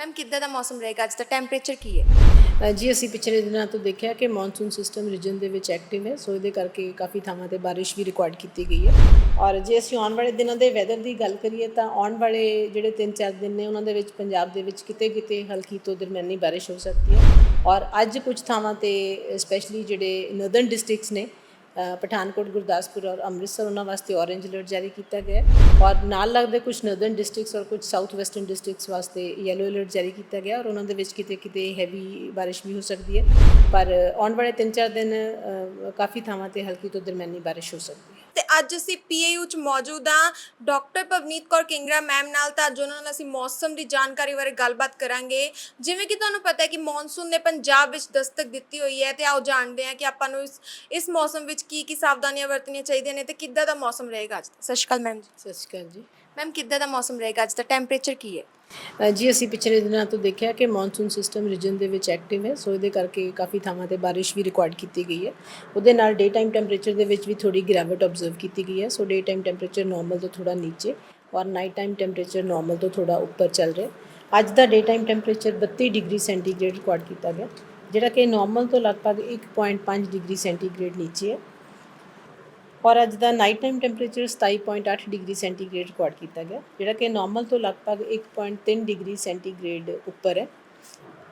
Ma'am ਕਿੱਦਾਂ ਦਾ ਮੌਸਮ ਰਹੇਗਾ? ਅੱਜ ਦਾ ਟੈਂਪਰੇਚਰ ਕੀ ਹੈ? ਜੀ, ਅਸੀਂ ਪਿਛਲੇ ਦਿਨਾਂ ਤੋਂ ਦੇਖਿਆ ਕਿ ਮੌਨਸੂਨ ਸਿਸਟਮ ਰੀਜਨ ਦੇ ਵਿੱਚ ਐਕਟਿਵ ਹੈ, ਸੋ ਇਹਦੇ ਕਰਕੇ ਕਾਫੀ ਥਾਵਾਂ ਤੇ ਬਾਰਿਸ਼ ਵੀ ਰਿਕਾਰਡ ਕੀਤੀ ਗਈ ਹੈ। ਔਰ ਜੇ ਅਸੀਂ ਆਉਣ ਵਾਲੇ ਦਿਨਾਂ ਦੇ ਵੈਦਰ ਦੀ ਗੱਲ ਕਰੀਏ ਤਾਂ ਆਉਣ ਵਾਲੇ ਜਿਹੜੇ 3-4 ਦਿਨ ਨੇ, ਉਹਨਾਂ ਦੇ ਵਿੱਚ ਪੰਜਾਬ ਦੇ ਵਿੱਚ ਕਿਤੇ-ਕਿਤੇ ਹਲਕੀ ਤੋਂ ਦਰਮਿਆਨੀ ਬਾਰਿਸ਼ ਹੋ ਸਕਦੀ ਹੈ। ਔਰ ਅੱਜ ਕੁਝ ਥਾਵਾਂ ਤੇ ਸਪੈਸ਼ਲੀ ਜਿਹੜੇ ਨਰਦਰਨ ਡਿਸਟ੍ਰਿਕਟਸ ਨੇ ਪਠਾਨਕੋਟ, ਗੁਰਦਾਸਪੁਰ ਔਰ ਅੰਮ੍ਰਿਤਸਰ, ਉਹਨਾਂ ਵਾਸਤੇ ਔਰੇਂਜ ਅਲਰਟ ਜਾਰੀ ਕੀਤਾ ਗਿਆ ਔਰ ਨਾਲ ਲੱਗਦੇ ਕੁਝ ਨਰਦਰਨ ਡਿਸਟ੍ਰਿਕਟਸ ਔਰ ਕੁਝ ਸਾਊਥ ਵੈਸਟਰਨ ਡਿਸਟ੍ਰਿਕਟਸ ਵਾਸਤੇ ਯੈਲੋ ਅਲਰਟ ਜਾਰੀ ਕੀਤਾ ਗਿਆ ਔਰ ਉਹਨਾਂ ਦੇ ਵਿੱਚ ਕਿਤੇ ਕਿਤੇ ਹੈਵੀ ਬਾਰਿਸ਼ ਵੀ ਹੋ ਸਕਦੀ ਹੈ। ਪਰ ਆਉਣ ਵਾਲੇ 3-4 ਦਿਨ ਕਾਫੀ ਥਾਵਾਂ ਤੇ ਹਲਕੀ ਤੋਂ ਦਰਮਿਆਨੀ ਬਾਰਿਸ਼ ਹੋ ਸਕਦੀ ਹੈ। ਅੱਜ ਅਸੀਂ ਪੀਏਯੂ ਚ ਮੌਜੂਦ ਹਾਂ। ਡਾਕਟਰ ਪਵਨੀਤ ਕੌਰ ਕਿੰਗਰਾ ਮੈਮ ਨਾਲ ਤਾਂ ਅੱਜ ਉਹਨਾਂ ਨਾਲ ਅਸੀਂ ਮੌਸਮ ਦੀ ਜਾਣਕਾਰੀ ਬਾਰੇ ਗੱਲਬਾਤ ਕਰਾਂਗੇ। ਜਿਵੇਂ ਕਿ ਤੁਹਾਨੂੰ ਪਤਾ ਹੈ ਕਿ ਮੌਨਸੂਨ ਨੇ ਪੰਜਾਬ ਵਿੱਚ ਦਸਤਕ ਦਿੱਤੀ ਹੋਈ ਹੈ ਤੇ ਆਓ ਜਾਣਦੇ ਹਾਂ ਕਿ ਆਪਾਂ ਨੂੰ ਇਸ ਇਸ ਮੌਸਮ ਵਿੱਚ ਕੀ ਕੀ ਸਾਵਧਾਨੀਆਂ ਵਰਤਣੀਆਂ ਚਾਹੀਦੀਆਂ ਨੇ ਤੇ ਕਿੱਦਾਂ ਦਾ ਮੌਸਮ ਰਹੇਗਾ ਅੱਜ ਸਤਿ ਸ਼੍ਰੀ ਅਕਾਲ ਮੈਮ ਜੀ। ਸਤਿ ਸ਼੍ਰੀ ਅਕਾਲ ਜੀ। ਮੈਮ ਕਿੱਦਾਂ ਦਾ ਮੌਸਮ ਰਹੇਗਾ? ਅੱਜ ਦਾ ਟੈਂਪਰੇਚਰ ਕੀ ਹੈ? ਅ, ਜੀ ਅਸੀਂ ਪਿਛਲੇ ਦਿਨਾਂ ਤੋਂ ਦੇਖਿਆ ਕਿ ਮੌਨਸੂਨ ਸਿਸਟਮ ਰੀਜਨ ਦੇ ਵਿੱਚ ਐਕਟਿਵ ਹੈ ਸੋ ਇਹਦੇ ਕਰਕੇ ਕਾਫੀ ਥਾਵਾਂ ਤੇ ਬਾਰਿਸ਼ ਵੀ ਰਿਕਾਰਡ ਕੀਤੀ ਗਈ ਹੈ। ਉਹਦੇ ਨਾਲ ਡੇ ਟਾਈਮ ਟੈਂਪਰੇਚਰ ਦੇ ਵਿੱਚ ਵੀ ਥੋੜੀ ਗਿਰਾਵਟ ਆਬਜ਼ਰਵ ਕੀਤੀ ਗਈ ਹੈ so day time temperature normal ਤੋਂ ਥੋੜਾ ਨੀਚੇ ਔਰ ਨਾਈਟ ਟਾਈਮ ਟੈਂਪਰੇਚਰ ਨਾਰਮਲ ਤੋਂ ਥੋੜਾ ਉੱਪਰ ਚੱਲ ਰਿਹਾ ਅੱਜ ਦਾ day time temperature 32 degree centigrade record ਕੀਤਾ ਗਿਆ ਜਿਹੜਾ ਕਿ ਨਾਰਮਲ ਤੋਂ ਲਗਭਗ 1.5 ਡਿਗਰੀ ਸੈਂਟੀਗ੍ਰੇਡ ਨੀਚੇ ਹੈ। ਔਰ ਅੱਜ ਦਾ night time temperature 27.8 degree centigrade record ਕੀਤਾ ਗਿਆ, ਜਿਹੜਾ ਕਿ ਨਾਰਮਲ ਤੋਂ ਲਗਭਗ 1.3 ਡਿਗਰੀ ਸੈਂਟੀਗ੍ਰੇਡ ਉੱਪਰ ਹੈ।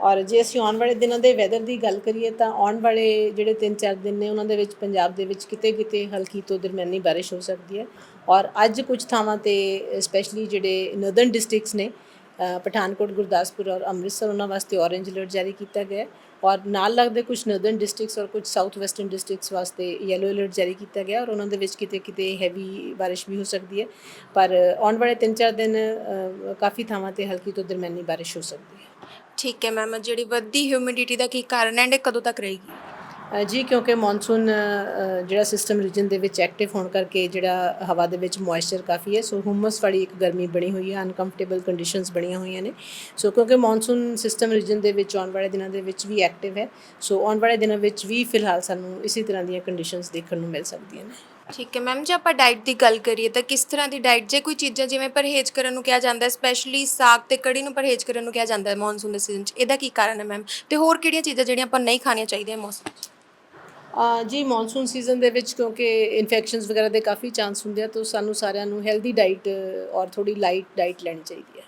ਔਰ ਜੇ ਅਸੀਂ ਆਉਣ ਵਾਲੇ ਦਿਨਾਂ ਦੇ ਵੈਦਰ ਦੀ ਗੱਲ ਕਰੀਏ ਤਾਂ ਆਉਣ ਵਾਲੇ ਜਿਹੜੇ 3-4 ਦਿਨ ਨੇ, ਉਹਨਾਂ ਦੇ ਵਿੱਚ ਪੰਜਾਬ ਦੇ ਵਿੱਚ ਕਿਤੇ-ਕਿਤੇ ਹਲਕੀ ਤੋਂ ਦਰਮਿਆਨੀ ਬਾਰਿਸ਼ ਹੋ ਸਕਦੀ ਹੈ। ਔਰ ਅੱਜ ਕੁਝ ਥਾਵਾਂ ਤੇ ਸਪੈਸ਼ਲੀ ਜਿਹੜੇ ਨਰਦਰਨ ਡਿਸਟ੍ਰਿਕਟਸ ਨੇ ਪਠਾਨਕੋਟ, ਗੁਰਦਾਸਪੁਰ ਔਰ ਅੰਮ੍ਰਿਤਸਰ, ਉਹਨਾਂ ਵਾਸਤੇ ਔਰੇਂਜ ਅਲਰਟ ਜਾਰੀ ਕੀਤਾ ਗਿਆ ਔਰ ਨਾਲ ਲੱਗਦੇ ਕੁਝ ਨਰਦਰਨ ਡਿਸਟ੍ਰਿਕਟਸ ਔਰ ਕੁਝ ਸਾਊਥ ਵੈਸਟਰਨ ਡਿਸਟ੍ਰਿਕਟਸ ਵਾਸਤੇ ਯੈਲੋ ਅਲਰਟ ਜਾਰੀ ਕੀਤਾ ਗਿਆ ਔਰ ਉਹਨਾਂ ਦੇ ਵਿੱਚ ਕਿਤੇ ਕਿਤੇ ਹੈਵੀ ਬਾਰਿਸ਼ ਵੀ ਹੋ ਸਕਦੀ ਹੈ। ਪਰ ਆਉਣ ਵਾਲੇ 3-4 ਦਿਨ ਕਾਫੀ ਥਾਵਾਂ ਤੇ ਹਲਕੀ ਤੋਂ ਦਰਮਿਆਨੀ ਬਾਰਿਸ਼ ਹੋ ਸਕਦੀ ਹੈ। ਠੀਕ ਹੈ ਮੈਮ, ਜਿਹੜੀ ਵੱਧਦੀ ਹਿਊਮਿਡਿਟੀ ਦਾ ਕੀ ਕਾਰਨ ਹੈ and ਕਦੋਂ ਤੱਕ ਰਹੇਗੀ? ਜੀ, ਕਿਉਂਕਿ ਮੌਨਸੂਨ ਜਿਹੜਾ ਸਿਸਟਮ ਰੀਜਨ ਦੇ ਵਿੱਚ ਐਕਟਿਵ ਹੋਣ ਕਰਕੇ ਜਿਹੜਾ ਹਵਾ ਦੇ ਵਿੱਚ ਮੋਇਸਚਰ ਕਾਫੀ ਹੈ ਸੋ ਹੁਮਸ ਵਾਲੀ ਇੱਕ ਗਰਮੀ ਬਣੀ ਹੋਈ ਹੈ ਅਨਕੰਫਰਟੇਬਲ ਕੰਡੀਸ਼ਨਸ ਬਣੀਆਂ ਹੋਈਆਂ ਨੇ। ਸੋ ਕਿਉਂਕਿ ਮੌਨਸੂਨ ਸਿਸਟਮ ਰੀਜਨ ਦੇ ਵਿੱਚ ਆਉਣ ਵਾਲੇ ਦਿਨਾਂ ਦੇ ਵਿੱਚ ਵੀ ਐਕਟਿਵ ਹੈ ਸੋ ਆਉਣ ਵਾਲੇ ਦਿਨਾਂ ਵਿੱਚ ਵੀ ਫਿਲਹਾਲ ਸਾਨੂੰ ਇਸੇ ਤਰ੍ਹਾਂ ਦੀਆਂ ਕੰਡੀਸ਼ਨਸ ਦੇਖਣ ਨੂੰ ਮਿਲ ਸਕਦੀਆਂ ਨੇ। ਠੀਕ ਹੈ ਮੈਮ, ਜੇ ਆਪਾਂ ਡਾਈਟ ਦੀ ਗੱਲ ਕਰੀਏ ਤਾਂ ਕਿਸ ਤਰ੍ਹਾਂ ਦੀ ਡਾਈਟ ਜੇ ਕੋਈ ਚੀਜ਼ਾਂ ਜਿਵੇਂ ਪਰਹੇਜ਼ ਕਰਨ ਨੂੰ ਕਿਹਾ ਜਾਂਦਾ ਹੈ ਸਪੈਸ਼ਲੀ ਸਾਗ ਤੇ ਕੜੀ ਨੂੰ ਪਰਹੇਜ਼ ਕਰਨ ਨੂੰ ਕਿਹਾ ਜਾਂਦਾ ਹੈ ਮੌਨਸੂਨ ਦੇ ਸੀਜ਼ਨ 'ਚ, ਇਹਦਾ ਕੀ ਕਾਰਨ ਹੈ ਮੈਮ? ਤੇ ਹੋਰ ਕਿਹੜੀਆਂ ਚੀਜ਼ਾਂ ਜਿਹੜੀਆਂ ਆਪਾਂ ਨਹੀਂ ਖਾਣੀਆਂ ਚਾਹੀਦੀਆਂ ਮੌਸਮ 'ਚ? ਜੀ ਮੌਨਸੂਨ ਸੀਜ਼ਨ ਦੇ ਵਿੱਚ ਕਿਉਂਕਿ ਇਨਫੈਕਸ਼ਨਸ ਵਗੈਰਾ ਦੇ ਕਾਫੀ ਚਾਂਸ ਹੁੰਦੇ ਆ ਤਾਂ ਸਾਨੂੰ ਸਾਰਿਆਂ ਨੂੰ ਹੈਲਦੀ ਡਾਈਟ ਔਰ ਥੋੜੀ ਲਾਈਟ ਡਾਈਟ ਲੈਣੀ ਚਾਹੀਦੀ ਹੈ।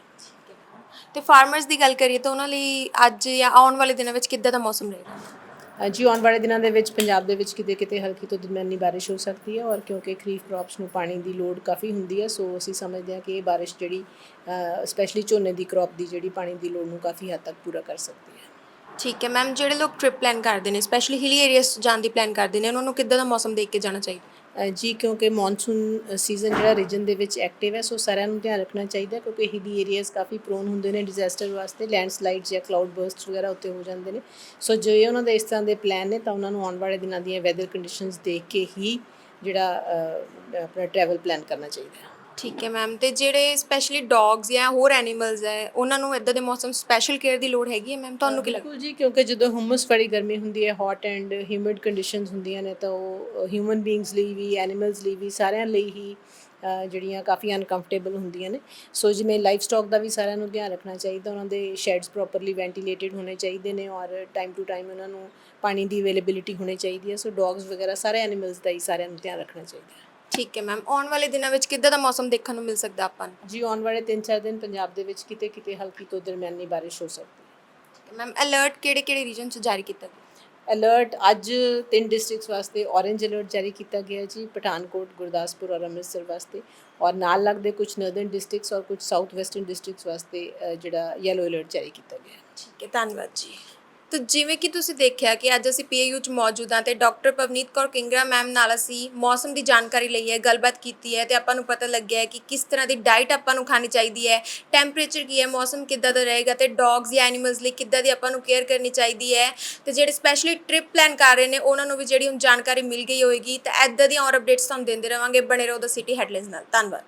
ਤੇ ਫਾਰਮਰਸ ਦੀ ਗੱਲ ਕਰੀਏ ਤਾਂ ਉਹਨਾਂ ਲਈ ਅੱਜ ਜਾਂ ਆਉਣ ਵਾਲੇ ਦਿਨਾਂ ਵਿੱਚ ਕਿੱਦਾਂ ਦਾ ਮੌਸਮ ਰਹੇਗਾ? ਜੀ ਆਉਣ ਵਾਲੇ ਦਿਨਾਂ ਦੇ ਵਿੱਚ ਪੰਜਾਬ ਦੇ ਵਿੱਚ ਕਿਤੇ ਕਿਤੇ ਹਲਕੀ ਤੋਂ ਦਰਮਿਆਨੀ ਬਾਰਿਸ਼ ਹੋ ਸਕਦੀ ਹੈ ਔਰ ਕਿਉਂਕਿ ਖਰੀਫ ਕ੍ਰੌਪਸ ਨੂੰ ਪਾਣੀ ਦੀ ਲੋੜ ਕਾਫੀ ਹੁੰਦੀ ਹੈ ਸੋ ਅਸੀਂ ਸਮਝਦੇ ਹਾਂ ਕਿ ਇਹ ਬਾਰਿਸ਼ ਜਿਹੜੀ ਸਪੈਸ਼ਲੀ ਝੋਨੇ ਦੀ ਕ੍ਰੌਪ ਦੀ ਜਿਹੜੀ ਪਾਣੀ ਦੀ ਲੋੜ ਨੂੰ ਕਾਫੀ ਹੱਦ ਤੱਕ ਪੂਰਾ ਕਰ ਸਕਦੀ ਹੈ। ਠੀਕ ਹੈ ਮੈਮ ਜਿਹੜੇ ਲੋਕ ਟ੍ਰਿਪ ਪਲਾਨ ਕਰਦੇ ਨੇ ਸਪੈਸ਼ਲੀ ਹਿਲੀ ਏਰੀਆਸ ਜਾਣ ਦੀ ਪਲਾਨ ਕਰਦੇ ਨੇ ਉਹਨਾਂ ਨੂੰ ਕਿੱਦਾਂ ਦਾ ਮੌਸਮ ਦੇਖ ਕੇ ਜਾਣਾ ਚਾਹੀਦਾ? ਜੀ ਕਿਉਂਕਿ ਮੌਨਸੂਨ ਸੀਜ਼ਨ ਜਿਹੜਾ ਰੀਜਨ ਦੇ ਵਿੱਚ ਐਕਟਿਵ ਹੈ ਸੋ ਸਾਰਿਆਂ ਨੂੰ ਧਿਆਨ ਰੱਖਣਾ ਚਾਹੀਦਾ ਕਿਉਂਕਿ ਹਿਲੀ ਏਰੀਆਜ਼ ਕਾਫੀ ਪ੍ਰੋਨ ਹੁੰਦੇ ਨੇ ਡਿਜ਼ਾਸਟਰ ਵਾਸਤੇ ਲੈਂਡਸਲਾਈਡਸ ਜਾਂ ਕਲਾਊਡ ਬਰਸਟਸ ਵਗੈਰਾ ਉੱਤੇ ਹੋ ਜਾਂਦੇ ਨੇ। ਸੋ ਜੇ ਉਹਨਾਂ ਦੇ ਇਸ ਤਰ੍ਹਾਂ ਦੇ ਪਲਾਨ ਨੇ ਤਾਂ ਉਹਨਾਂ ਨੂੰ ਆਉਣ ਵਾਲੇ ਦਿਨਾਂ ਦੀਆਂ ਵੈਦਰ ਕੰਡੀਸ਼ਨਸ ਦੇਖ ਕੇ ਹੀ ਜਿਹੜਾ ਅ, ਆਪਣਾ ਟਰੈਵਲ ਪਲਾਨ ਕਰਨਾ ਚਾਹੀਦਾ ਹੈ। ਠੀਕ ਹੈ ਮੈਮ ਤੇ ਜਿਹੜੇ ਸਪੈਸ਼ਲੀ ਡੌਗਸ ਜਾਂ ਹੋਰ ਐਨੀਮਲਸ ਹੈ ਉਹਨਾਂ ਨੂੰ ਇਦਾਂ ਦੇ ਮੌਸਮ ਸਪੈਸ਼ਲ ਕੇਅਰ ਦੀ ਲੋੜ ਹੈਗੀ ਹੈ ਮੈਮ ਤੁਹਾਨੂੰ ਕੀ ਲੱਗਦਾ ਬਿਲਕੁਲ ਜੀ ਕਿਉਂਕਿ ਜਦੋਂ ਹਮਸ ਵਾਲੀ ਗਰਮੀ ਹੁੰਦੀ ਹੈ ਹੌਟ ਐਂਡ ਹਿਊਮਿਡ ਕੰਡੀਸ਼ਨਸ ਹੁੰਦੀਆਂ ਨੇ ਤਾਂ ਉਹ ਹਿਊਮਨ ਬੀਇੰਗਸ ਲਈ ਵੀ ਐਨੀਮਲਸ ਲਈ ਵੀ ਸਾਰਿਆਂ ਲਈ ਹੀ ਜਿਹੜੀਆਂ ਕਾਫੀ ਅਨਕੰਫਰਟੇਬਲ ਹੁੰਦੀਆਂ ਨੇ। ਸੋ ਜਿਵੇਂ ਲਾਈਫ ਸਟਾਕ ਦਾ ਵੀ ਸਾਰਿਆਂ ਨੂੰ ਧਿਆਨ ਰੱਖਣਾ ਚਾਹੀਦਾ ਉਹਨਾਂ ਦੇ ਸ਼ੈਡਸ ਪ੍ਰੋਪਰਲੀ ਵੈਂਟੀਲੇਟਡ ਹੋਣੇ ਚਾਹੀਦੇ ਨੇ ਔਰ ਟਾਈਮ ਟੂ ਟਾਈਮ ਉਹਨਾਂ ਨੂੰ ਪਾਣੀ ਦੀ ਅਵੇਲੇਬਿਲਿਟੀ ਹੋਣੀ ਚਾਹੀਦੀ ਹੈ। ਸੋ ਡੌਗਸ ਵਗੈਰਾ ਸਾਰੇ ਐਨੀਮਲਸ ਦਾ ਹੀ ਸਾਰਿਆਂ ਨੂੰ ਧਿਆਨ ਰੱਖਣਾ ਚਾਹੀਦਾ ਹੈ। ਠੀਕ ਹੈ ਮੈਮ ਆਉਣ ਵਾਲੇ ਦਿਨਾਂ ਵਿੱਚ ਕਿੱਦਾਂ ਦਾ ਮੌਸਮ ਦੇਖਣ ਨੂੰ ਮਿਲ ਸਕਦਾ ਆਪਾਂ ਨੂੰ? ਜੀ ਆਉਣ ਵਾਲੇ 3-4 ਦਿਨ ਪੰਜਾਬ ਦੇ ਵਿੱਚ ਕਿਤੇ ਕਿਤੇ ਹਲਕੀ ਤੋਂ ਦਰਮਿਆਨੀ ਬਾਰਿਸ਼ ਹੋ ਸਕਦੀ ਹੈ। ਠੀਕ ਹੈ ਮੈਮ ਅਲਰਟ ਕਿਹੜੇ ਕਿਹੜੇ ਰੀਜਨ 'ਚ ਜਾਰੀ ਕੀਤਾ ਗਿਆ? ਅਲਰਟ ਅੱਜ ਤਿੰਨ ਡਿਸਟ੍ਰਿਕਟਸ ਵਾਸਤੇ ਔਰੇਂਜ ਅਲਰਟ ਜਾਰੀ ਕੀਤਾ ਗਿਆ ਜੀ ਪਠਾਨਕੋਟ ਗੁਰਦਾਸਪੁਰ ਔਰ ਅੰਮ੍ਰਿਤਸਰ ਵਾਸਤੇ। ਔਰ ਨਾਲ ਲੱਗਦੇ ਕੁਝ ਨਰਦਰਨ ਡਿਸਟ੍ਰਿਕਟਸ ਔਰ ਕੁਝ ਸਾਊਥ ਵੈਸਟਰਨ ਡਿਸਟ੍ਰਿਕਟਸ ਵਾਸਤੇ ਅ, ਜਿਹੜਾ ਯੈਲੋ ਅਲਰਟ ਜਾਰੀ ਕੀਤਾ ਗਿਆ। ਹੈ ਠੀਕ ਹੈ ਧੰਨਵਾਦ ਜੀ। ਤਾਂ ਜਿਵੇਂ ਕਿ ਤੁਸੀਂ ਦੇਖਿਆ ਕਿ ਅੱਜ ਅਸੀਂ ਪੀਏਯੂ ਚ ਮੌਜੂਦ ਹਾਂ ਤੇ ਡਾਕਟਰ ਪਵਨੀਤ ਕੌਰ ਕਿੰਗਰਾ ਮੈਮ ਨਾਲ ਅਸੀਂ ਮੌਸਮ ਦੀ ਜਾਣਕਾਰੀ ਲਈ ਹੈ, ਗੱਲਬਾਤ ਕੀਤੀ ਹੈ ਤੇ ਆਪਾਂ ਨੂੰ ਪਤਾ ਲੱਗਿਆ ਹੈ ਕਿ ਕਿਸ ਤਰ੍ਹਾਂ ਦੀ ਡਾਈਟ ਆਪਾਂ ਨੂੰ ਖਾਣੀ ਚਾਹੀਦੀ ਹੈ ਟੈਂਪਰੇਚਰ ਕੀ ਹੈ, ਮੌਸਮ ਕਿੱਦਾਂ ਦਾ ਰਹੇਗਾ ਤੇ ਡੌਗਸ ਜਾਂ ਐਨੀਮਲਸ ਲਈ ਕਿੱਦਾਂ ਦੀ ਆਪਾਂ ਨੂੰ ਕੇਅਰ ਕਰਨੀ ਚਾਹੀਦੀ ਹੈ ਤੇ ਜਿਹੜੇ ਸਪੈਸ਼ਲੀ ਟ੍ਰਿਪ ਪਲਾਨ ਕਰ ਰਹੇ ਨੇ, ਉਹਨਾਂ ਨੂੰ ਵੀ ਜਿਹੜੀ ਹੁਣ ਜਾਣਕਾਰੀ ਮਿਲ ਗਈ ਹੋਏਗੀ ਤਾਂ ਐਦਾਂ ਦੀਆਂ ਹੋਰ ਅਪਡੇਟਸ ਤੁਹਾਨੂੰ ਦਿੰਦੇ ਰਵਾਂਗੇ, ਬਣੇ ਰਹੋ ਦ ਸਿਟੀ ਹੈਡਲਾਈਨਸ ਨਾਲ। ਧੰਨਵਾਦ।